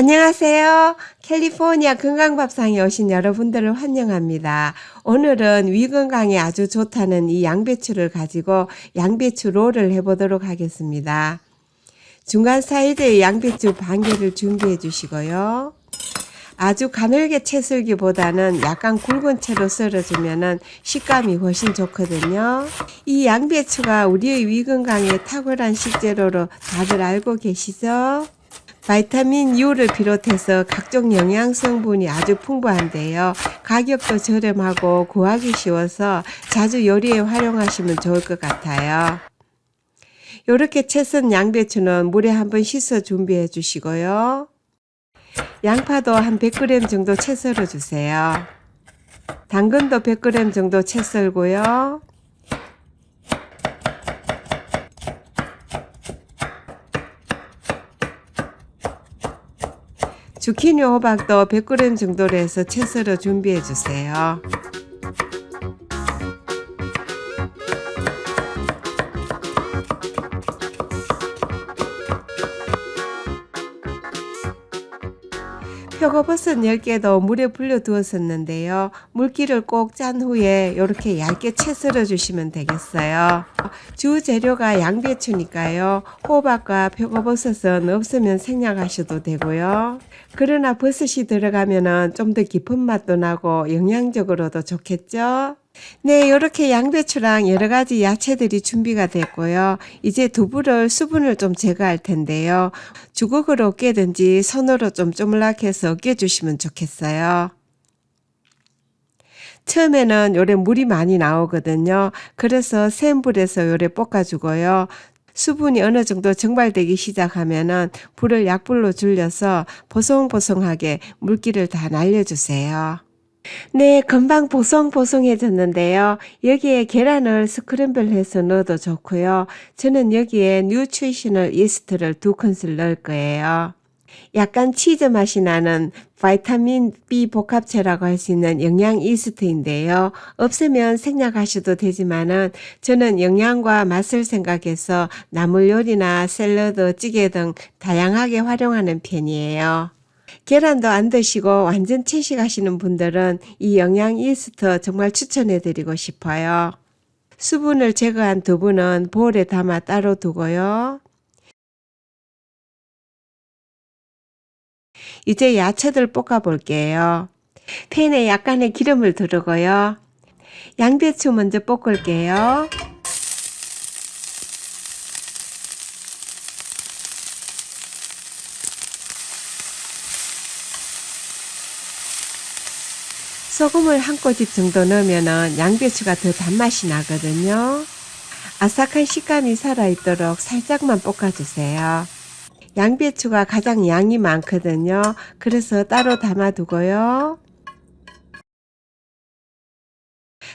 안녕하세요. 캘리포니아 건강밥상에 오신 여러분들을 환영합니다. 오늘은 위 건강에 아주 좋다는 이 양배추를 가지고 양배추 롤을 해보도록 하겠습니다. 중간 사이즈의 양배추 반 개를 준비해 주시고요. 아주 가늘게 채 썰기보다는 약간 굵은 채로 썰어주면 식감이 훨씬 좋거든요. 이 양배추가 우리의 위 건강에 탁월한 식재료로 다들 알고 계시죠? 바이타민 U를 비롯해서 각종 영양 성분이 아주 풍부한데요. 가격도 저렴하고 구하기 쉬워서 자주 요리에 활용하시면 좋을 것 같아요. 이렇게 채썬 양배추는 물에 한번 씻어 준비해 주시고요. 양파도 한 100g 정도 채 썰어 주세요. 당근도 100g 정도 채 썰고요. 주키니 호박도 100g 정도로 해서 채 썰어 준비해 주세요. 표고버섯 10개도 물에 불려 두었었는데요. 물기를 꼭 짠 후에 이렇게 얇게 채 썰어 주시면 되겠어요. 주 재료가 양배추니까요. 호박과 표고버섯은 없으면 생략하셔도 되고요. 그러나 버섯이 들어가면 좀 더 깊은 맛도 나고 영양적으로도 좋겠죠? 네, 이렇게 양배추랑 여러 가지 야채들이 준비가 됐고요. 이제 두부를 수분을 좀 제거할 텐데요. 주걱으로 깨든지 손으로 좀 쪼물락해서 깨주시면 좋겠어요. 처음에는 요래 물이 많이 나오거든요. 그래서 센 불에서 요래 볶아주고요. 수분이 어느 정도 증발되기 시작하면은 불을 약불로 줄여서 보송보송하게 물기를 다 날려주세요. 네, 금방 보송보송해졌는데요. 여기에 계란을 스크램블 해서 넣어도 좋고요. 저는 여기에 뉴트리셔널 이스트를 두 큰술 넣을 거예요. 약간 치즈 맛이 나는 바이타민 B 복합체라고 할 수 있는 영양 이스트인데요. 없으면 생략하셔도 되지만은 저는 영양과 맛을 생각해서 나물 요리나 샐러드, 찌개 등 다양하게 활용하는 편이에요. 계란도 안 드시고 완전 채식하시는 분들은 이 영양 이스트 정말 추천해 드리고 싶어요. 수분을 제거한 두부는 볼에 담아 따로 두고요. 이제 야채들 볶아 볼게요. 팬에 약간의 기름을 두르고요. 양배추 먼저 볶을게요. 소금을 한 꼬집 정도 넣으면 양배추가 더 단맛이 나거든요. 아삭한 식감이 살아있도록 살짝만 볶아주세요. 양배추가 가장 양이 많거든요. 그래서 따로 담아두고요.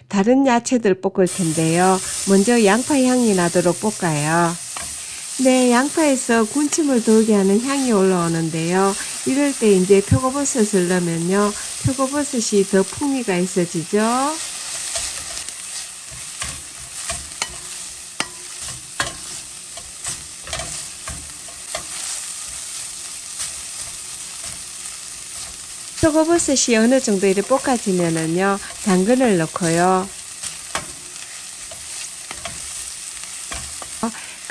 다른 야채들 볶을 텐데요. 먼저 양파 향이 나도록 볶아요. 네, 양파에서 군침을 돌게 하는 향이 올라오는데요. 이럴 때 이제 표고버섯을 넣으면요. 표고버섯이 더 풍미가 있어지죠. 표고버섯이 어느 정도 이렇게 볶아지면은요. 당근을 넣고요.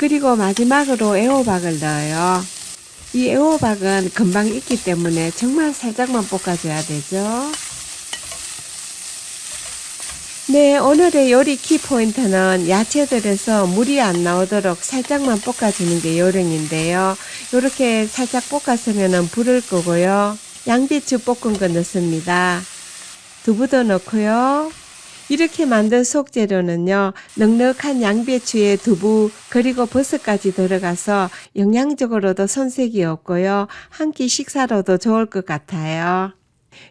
그리고 마지막으로 애호박을 넣어요. 이 애호박은 금방 익기 때문에 정말 살짝만 볶아줘야 되죠. 네, 오늘의 요리 키포인트는 야채들에서 물이 안 나오도록 살짝만 볶아주는 게 요령인데요. 이렇게 살짝 볶았으면 불을 끄고요. 양배추 볶은 거 넣습니다. 두부도 넣고요. 이렇게 만든 속재료는요, 넉넉한 양배추에 두부, 그리고 버섯까지 들어가서 영양적으로도 손색이 없고요, 한 끼 식사로도 좋을 것 같아요.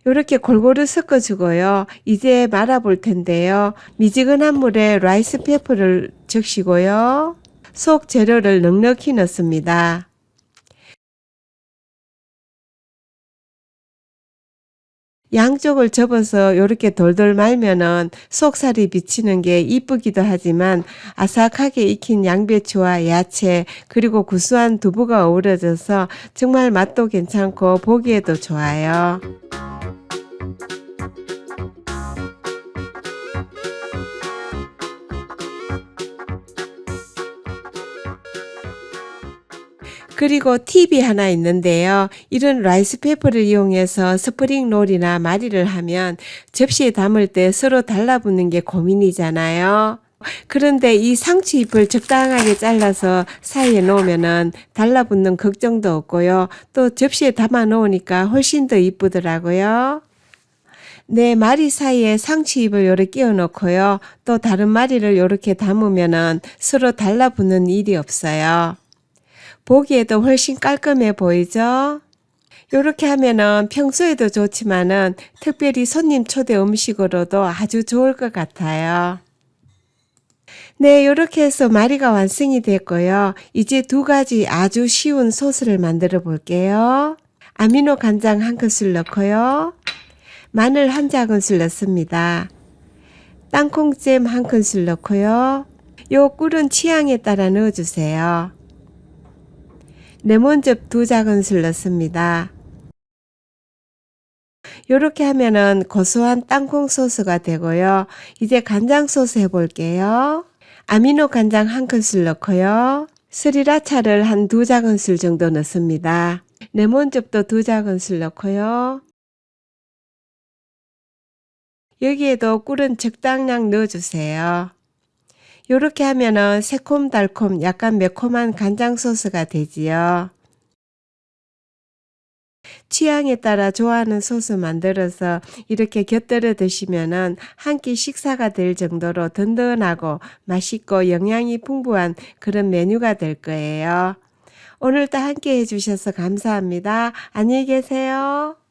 이렇게 골고루 섞어주고요. 이제 말아볼 텐데요. 미지근한 물에 라이스 페퍼를 적시고요. 속 재료를 넉넉히 넣습니다. 양쪽을 접어서 이렇게 돌돌 말면은 속살이 비치는 게 이쁘기도 하지만 아삭하게 익힌 양배추와 야채 그리고 구수한 두부가 어우러져서 정말 맛도 괜찮고 보기에도 좋아요. 그리고 팁이 하나 있는데요. 이런 라이스페이퍼를 이용해서 스프링 롤이나 마리를 하면 접시에 담을 때 서로 달라붙는 게 고민이잖아요. 그런데 이 상추 잎을 적당하게 잘라서 사이에 놓으면은 달라붙는 걱정도 없고요. 또 접시에 담아 놓으니까 훨씬 더 이쁘더라고요. 네, 마리 사이에 상추 잎을 요렇게 끼워 놓고요. 또 다른 마리를 요렇게 담으면은 서로 달라붙는 일이 없어요. 보기에도 훨씬 깔끔해 보이죠? 요렇게 하면은 평소에도 좋지만은 특별히 손님 초대 음식으로도 아주 좋을 것 같아요. 네, 요렇게 해서 마리가 완성이 됐고요. 이제 두 가지 아주 쉬운 소스를 만들어 볼게요. 아미노 간장 한 큰술 넣고요. 마늘 한 작은술 넣습니다. 땅콩잼 한 큰술 넣고요. 요 꿀은 취향에 따라 넣어주세요. 레몬즙 두 작은술 넣습니다. 요렇게 하면은 고소한 땅콩 소스가 되고요. 이제 간장 소스 해볼게요. 아미노 간장 한 큰술 넣고요. 스리라차를 한 두 작은술 정도 넣습니다. 레몬즙도 두 작은술 넣고요. 여기에도 꿀은 적당량 넣어주세요. 요렇게 하면은 새콤달콤 약간 매콤한 간장 소스가 되지요. 취향에 따라 좋아하는 소스 만들어서 이렇게 곁들여 드시면은 한 끼 식사가 될 정도로 든든하고 맛있고 영양이 풍부한 그런 메뉴가 될 거예요. 오늘도 함께 해주셔서 감사합니다. 안녕히 계세요.